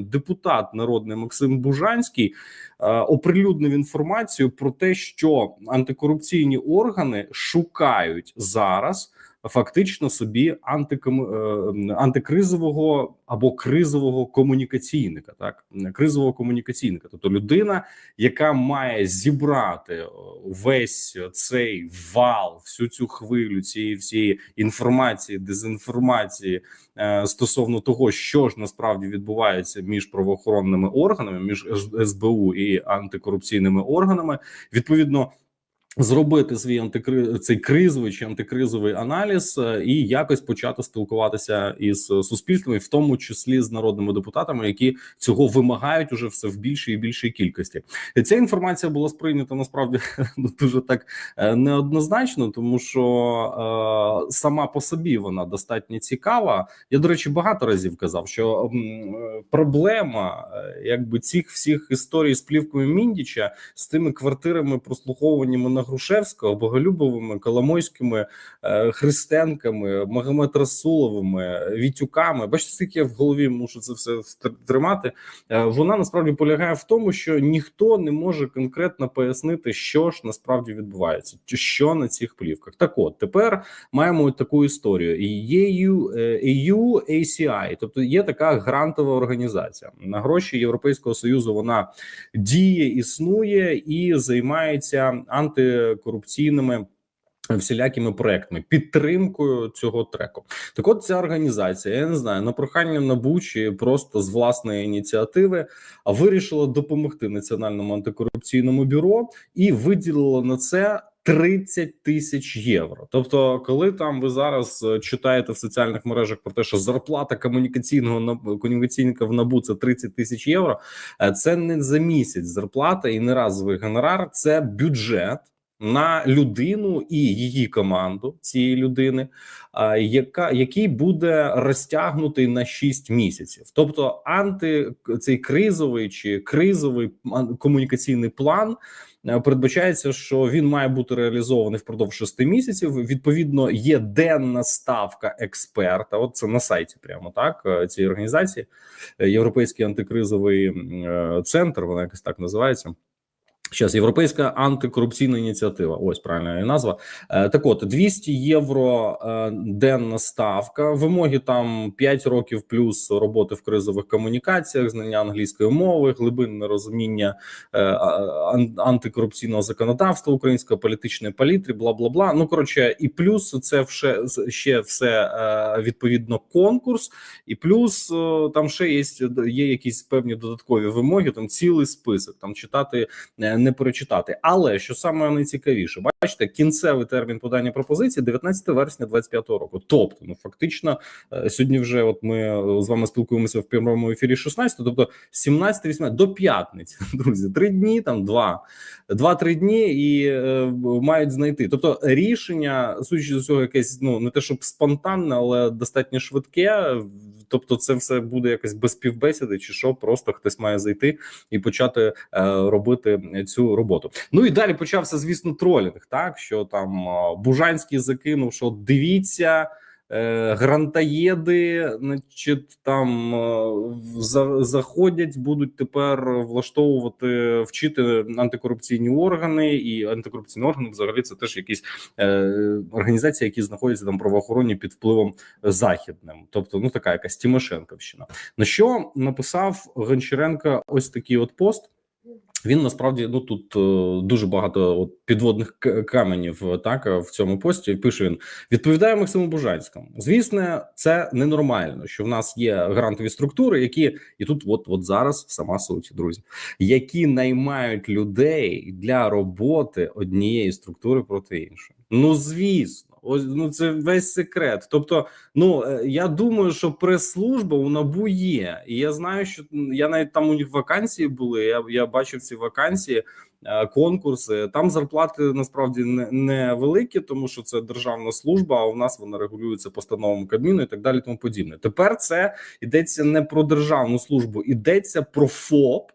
депутат народний Максим Бужанський е, оприлюднив інформацію про те, що антикорупційні органи шукають зараз фактично собі антиком... е, антикризового або кризового комунікаційника, так кризового комунікаційника, тобто людина, яка має зібрати е, весь цей вал, всю цю хвилю цієї всієї інформації, дезінформації е, стосовно того, що ж насправді відбувається між правоохоронними органами, між СБУ і антикорупційними органами, відповідно. Зробити свій антикри... цей кризовий чи антикризовий аналіз е, і якось почати спілкуватися із суспільством, і в тому числі з народними депутатами, які цього вимагають уже все в більшій і більшій кількості. Ця інформація була сприйнята насправді ну, дуже так е, неоднозначно, тому що е, сама по собі вона достатньо цікава. Я до речі, багато разів казав, що м, проблема якби цих всіх історій з плівкою Міндіча з тими квартирами, прослуховуваннями на Грушевського, Боголюбовими, Коломойськими, е, Христенками, Магомед Расуловими, Вітюками. Бачите, скільки я в голові мушу це все тримати. Е, вона насправді полягає в тому, що ніхто не може конкретно пояснити, що ж насправді відбувається, що на цих плівках. Так, от тепер маємо таку історію: EU, ACI, тобто є така грантова організація на гроші Європейського союзу. Вона діє, існує і займається анти корупційними. Всілякими проектами підтримкою цього треку, так от ця організація, я не знаю, на прохання НАБУ чи просто з власної ініціативи вирішила допомогти національному антикорупційному бюро і виділила на це 30 тисяч євро. Тобто, коли там ви зараз читаєте в соціальних мережах про те, що зарплата комунікаційного комунікаційника в набу це 30 тисяч євро, це не за місяць зарплата і не разовий гонорар, це бюджет на людину і її команду цієї людини, яка який буде розтягнутий на 6 місяців. Тобто, анти цей кризовий чи кризовий комунікаційний план. Е, передбачається, що він має бути реалізований впродовж 6 місяців. Відповідно, є денна ставка експерта. От це на сайті, прямо так е, цієї організації, е, Європейський антикризовий центр. Вона якось так називається. Зараз європейська антикорупційна ініціатива. Ось правильна назва. Е, так, от 200 євро е, денна ставка. Вимоги там 5 років плюс роботи в кризових комунікаціях, знання англійської мови, глибинне розуміння е, антикорупційного законодавства, української політичної палітри, бла бла бла. Ну коротше, і плюс це ще, ще все відповідно конкурс, і плюс там ще є, є якісь певні додаткові вимоги. Там цілий список там читати не перечитати. Але що саме найцікавіше, бачите, кінцевий термін подання пропозиції 19 вересня 25 року. Тобто, ну фактично, е, сьогодні вже от ми е, з вами спілкуємося в прямому ефірі 16, тобто 17 18 до п'ятниці, друзі, три дні, там два, два-три дні і е, мають знайти. Тобто, рішення судячи з цього, якесь ну не те, щоб спонтанне, але достатньо швидке. Тобто, це все буде якось без співбесіди, чи що просто хтось має зайти і почати е, робити цю роботу. Ну і далі почався, звісно, тролінг. Так що там Бужанський закинув, що дивіться. Е, грантаєди, значить, там за, заходять, будуть тепер влаштовувати, вчити антикорупційні органи, і антикорупційні органи взагалі це теж якісь е, організації, які знаходяться там правоохоронні під впливом західним, тобто ну така якась Тимошенковщина. На що написав Гончаренко ось такий от пост. Він насправді ну тут е, дуже багато от, підводних каменів е, так в цьому пості. Пише він відповідає Максиму Бужанському. Звісно, це ненормально, що в нас є грантові структури, які і тут, от от зараз сама суть, друзі, які наймають людей для роботи однієї структури проти іншої. Ну звісно. Ось ну це весь секрет. Тобто, ну е, я думаю, що прес-служба у набу є, і я знаю, що я навіть там у них вакансії були. Я я бачив ці вакансії, е, конкурси. Там зарплати насправді не, не великі, тому що це державна служба. А у нас вона регулюється постановами Кабміну і так далі. Тому подібне. Тепер це йдеться не про державну службу, йдеться про ФОП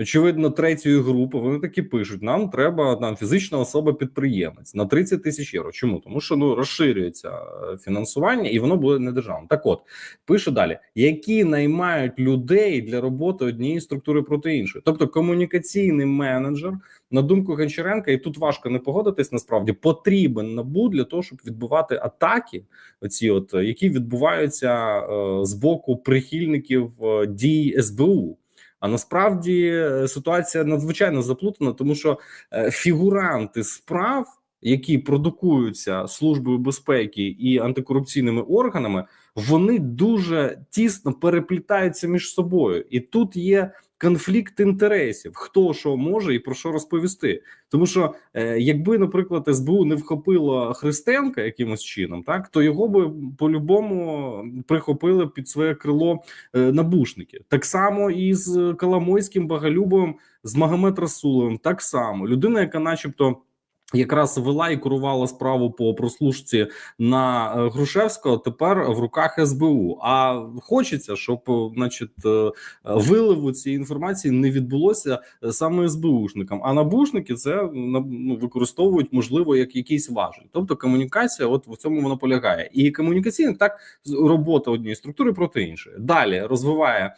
очевидно, третьої групи. Вони такі пишуть: нам треба там фізична особа підприємець на 30 тисяч євро. Чому тому, що ну розширюється е, фінансування, і воно буде не державним. Так, от пише далі, які наймають людей для роботи однієї структури проти іншої, тобто комунікаційний менеджер. На думку Гончаренка, і тут важко не погодитись. Насправді потрібен набу для того, щоб відбивати атаки, оці от які відбуваються е, з боку прихильників е, дій СБУ. А насправді е, ситуація надзвичайно заплутана, тому що е, фігуранти справ, які продукуються службою безпеки і антикорупційними органами, вони дуже тісно переплітаються між собою, і тут є конфлікт інтересів, хто що може і про що розповісти. Тому що е, якби, наприклад, СБУ не вхопило Христенка якимось чином, так то його би по-любому прихопили під своє крило е, набушники. Так само і з Коломойським Багалюбовим, з Магомед Расуловим, так само людина, яка, начебто. Якраз вела і керувала справу по прослушці на е, Грушевського. Тепер в руках СБУ. А хочеться, щоб, е, значить, е, виливу цієї інформації не відбулося саме СБУшникам. А набушники це ну, використовують можливо як якийсь важель. Тобто комунікація, от в цьому вона полягає, і комунікаційник так робота однієї структури проти іншої. Далі розвиває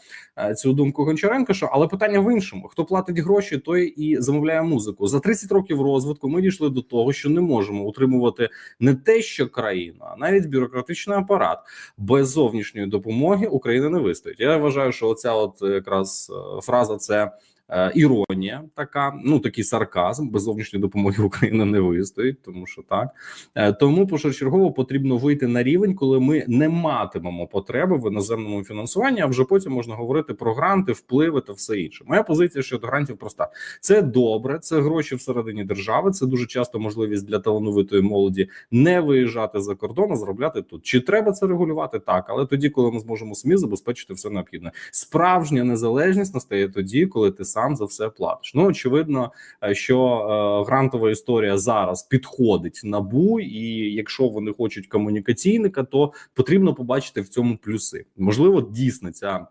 цю думку Гончаренко. Що але питання в іншому: хто платить гроші, той і замовляє музику. За 30 років розвитку ми дійшли до того, що не можемо утримувати не те, що країну, а навіть бюрократичний апарат без зовнішньої допомоги Україна не вистоїть. Я вважаю, що оця от якраз е, фраза це. Е, Іронія така, ну такий сарказм без зовнішньої допомоги Україна не вистоїть, тому що так Е, тому першочергово потрібно вийти на рівень, коли ми не матимемо потреби в іноземному фінансуванні. А вже потім можна говорити про гранти, впливи та все інше. Моя позиція щодо грантів проста: це добре, це гроші всередині держави. Це дуже часто можливість для талановитої молоді не виїжджати за кордон, а заробляти тут. Чи треба це регулювати? Так, але тоді, коли ми зможемо самі забезпечити все необхідне. Справжня незалежність настає тоді, коли ти сам за все платиш. Ну очевидно, е, що е, грантова історія зараз підходить набу, і якщо вони хочуть комунікаційника, то потрібно побачити в цьому плюси. Можливо, дійсно ця.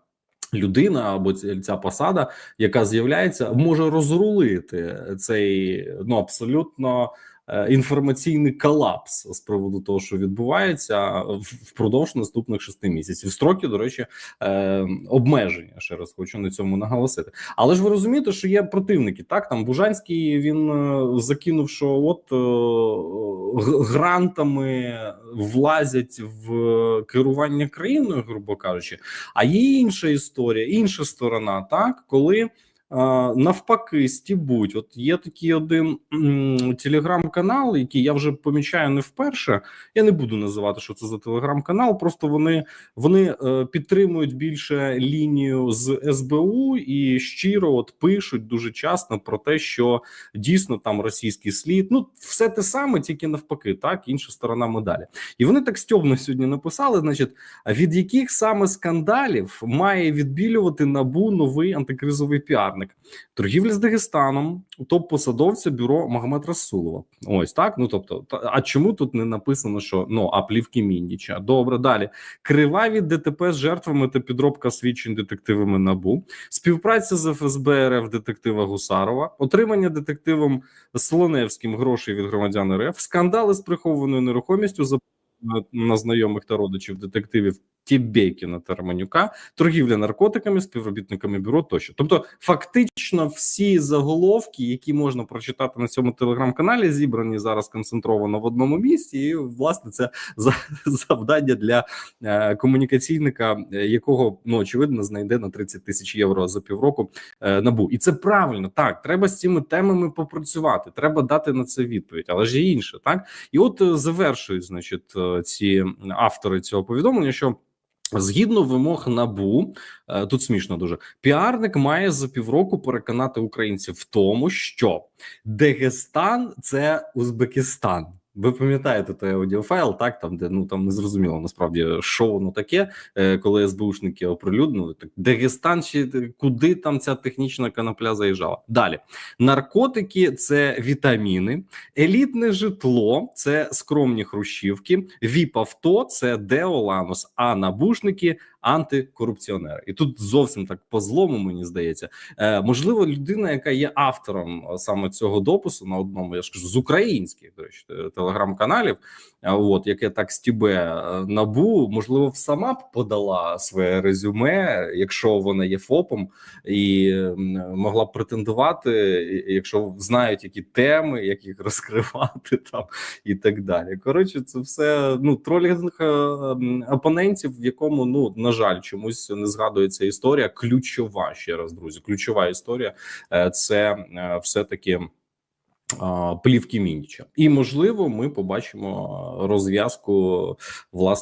Людина або ця, ця посада, яка з'являється, може розрулити цей ну абсолютно інформаційний колапс з приводу того, що відбувається впродовж наступних шести місяців. Строки, до речі, е, обмеження. Ще раз хочу на цьому наголосити. Але ж ви розумієте, що є противники. Так там Бужанський він е, закинув, що от е, грантами влазять в керування країною, грубо кажучи. А є інша історія, інша сторона, так коли. Навпаки, стібуть. От є такий один телеграм-канал, який я вже помічаю не вперше. Я не буду називати, що це за телеграм-канал. Просто вони вони е, підтримують більше лінію з СБУ і щиро от пишуть дуже часто про те, що дійсно там російський слід. Ну все те саме, тільки навпаки, так інша сторона медалі. І вони так стьобно сьогодні написали: значить, від яких саме скандалів має відбілювати набу новий антикризовий піарник? Торгівля з Дагестаном, топ-посадовця бюро Магомед Расулова. Ось так. Ну тобто, а чому тут не написано, що ну а плівки Міндіча? Добре, далі криваві ДТП з жертвами та підробка свідчень детективами набу, співпраця з ФСБ РФ детектива Гусарова, отримання детективом Слоневським грошей від громадян РФ, скандали з прихованою нерухомістю за на знайомих та родичів детективів Тібєкіна та Романюка, торгівля наркотиками, співробітниками бюро тощо. Тобто, фактично, всі заголовки, які можна прочитати на цьому телеграм-каналі, зібрані зараз концентровано в одному місці, і власне це за- завдання для е, комунікаційника, е, якого ну очевидно знайде на 30 тисяч євро за півроку е, набу, і це правильно. Так, треба з цими темами попрацювати. Треба дати на це відповідь, але ж є інше, так і от завершують, значить, ці автори цього повідомлення, що. Згідно вимог набу, е, тут смішно дуже піарник має за півроку переконати українців в тому, що Дагестан це Узбекистан. Ви пам'ятаєте той аудіофайл, так там, де ну там не зрозуміло насправді, що воно таке, е, коли СБУшники оприлюднили так Дагестан, чи куди там ця технічна конопля заїжджала? Далі наркотики це вітаміни, елітне житло це скромні хрущівки, віп авто це Деоланус, а набушники антикорупціонери, і тут зовсім так по злому мені здається. Е, можливо, людина, яка є автором е, саме цього допису на одному, я ж кажу, з українських до речі, е, телеграм-каналів, е, от яке так стібе набу, можливо, сама б подала своє резюме, якщо вона є ФОПом, і могла б претендувати, якщо знають які теми, як їх розкривати там і так далі. Коротше, це все ну тролінг опонентів, в якому ну на жаль, чомусь не згадується історія. Ключова ще раз, друзі. Ключова історія е, це е, все таки. Плівки Мініча, і можливо, ми побачимо розв'язку власне.